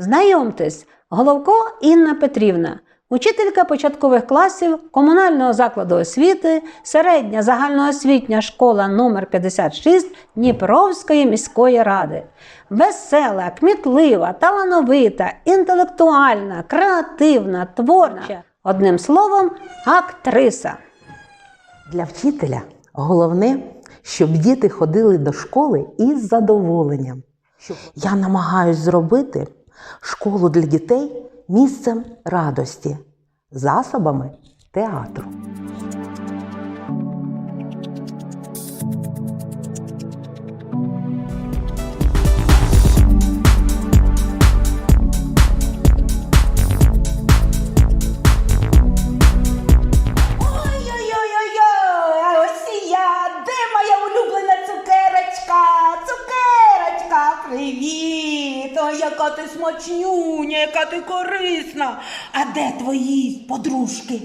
Знайомтесь, Головко Інна Петрівна, учителька початкових класів комунального закладу освіти, середня загальноосвітня школа номер 56 Дніпровської міської ради. Весела, кмітлива, талановита, інтелектуальна, креативна, творча. Одним словом, актриса. Для вчителя головне, щоб діти ходили до школи із задоволенням. Я намагаюсь зробити школу для дітей місцем радості, засобами театру. Привіт! Ой, яка ти смачнюня, яка ти корисна. А де твої подружки?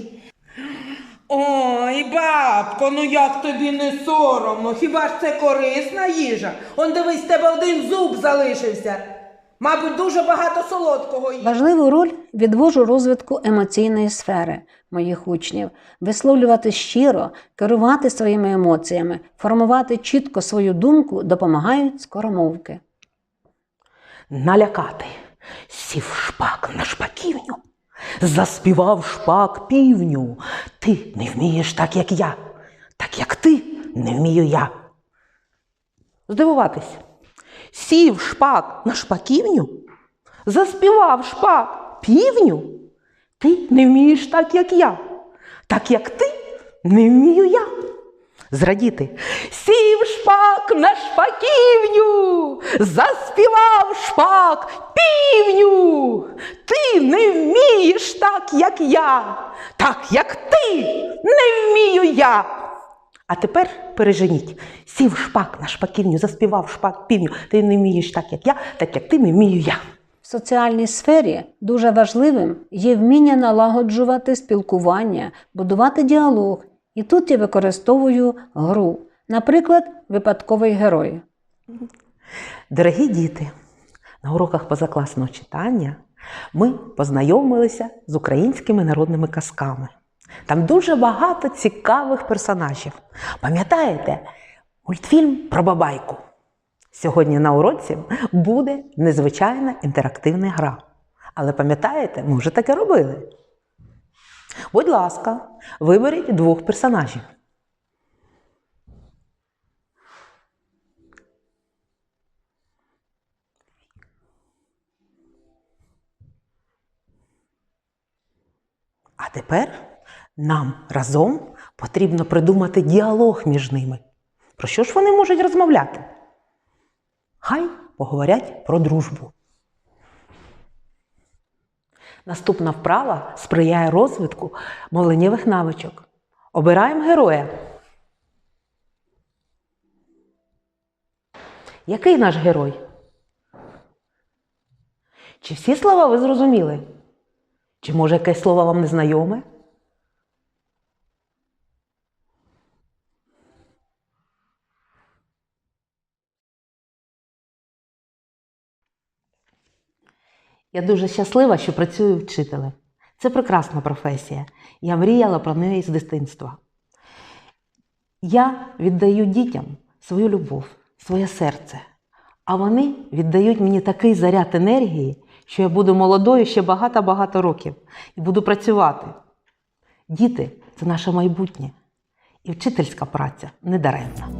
Ой, бабко, ну як тобі не соромно? Хіба ж це корисна їжа? Он дивись, в тебе один зуб залишився. Мабуть, дуже багато солодкого є. Важливу роль відвожу розвитку емоційної сфери моїх учнів, висловлювати щиро, керувати своїми емоціями, формувати чітко свою думку допомагають скоромовки. Налякати. Сів шпак на шпаківню. Заспівав шпак півню. Ти не вмієш так, як я. Так як ти не вмію я. Здивуватись. Сів шпак на шпаківню. Заспівав шпак півню. Ти не вмієш так, як я. Так як ти не вмію я. Зрадіти. Сів шпак на шпаківню, заспівав шпак півню. Ти не вмієш так, як я, так як ти не вмію я. А тепер переженіть. Сів шпак на шпаківню, заспівав шпак півню. Ти не вмієш так, як я, так як ти не вмію я. В соціальній сфері дуже важливим є вміння налагоджувати спілкування, будувати діалог. І тут я використовую гру, наприклад, випадковий герой. Дорогі діти, на уроках позакласного читання ми познайомилися з українськими народними казками. Там дуже багато цікавих персонажів. Пам'ятаєте мультфільм про бабайку? Сьогодні на уроці буде незвичайна інтерактивна гра. Але пам'ятаєте, ми вже таке робили. Будь ласка, виберіть двох персонажів. А тепер нам разом потрібно придумати діалог між ними. Про що ж вони можуть розмовляти? Хай поговорять про дружбу. Наступна вправа сприяє розвитку мовленнєвих навичок. Обираємо героя. Який наш герой? Чи всі слова ви зрозуміли? Чи може якесь слово вам не Я дуже щаслива, що працюю вчителем. Це прекрасна професія. Я мріяла про неї з дитинства. Я віддаю дітям свою любов, своє серце, а вони віддають мені такий заряд енергії, що я буду молодою ще багато-багато років і буду працювати. Діти це наше майбутнє, і вчительська праця не даремна.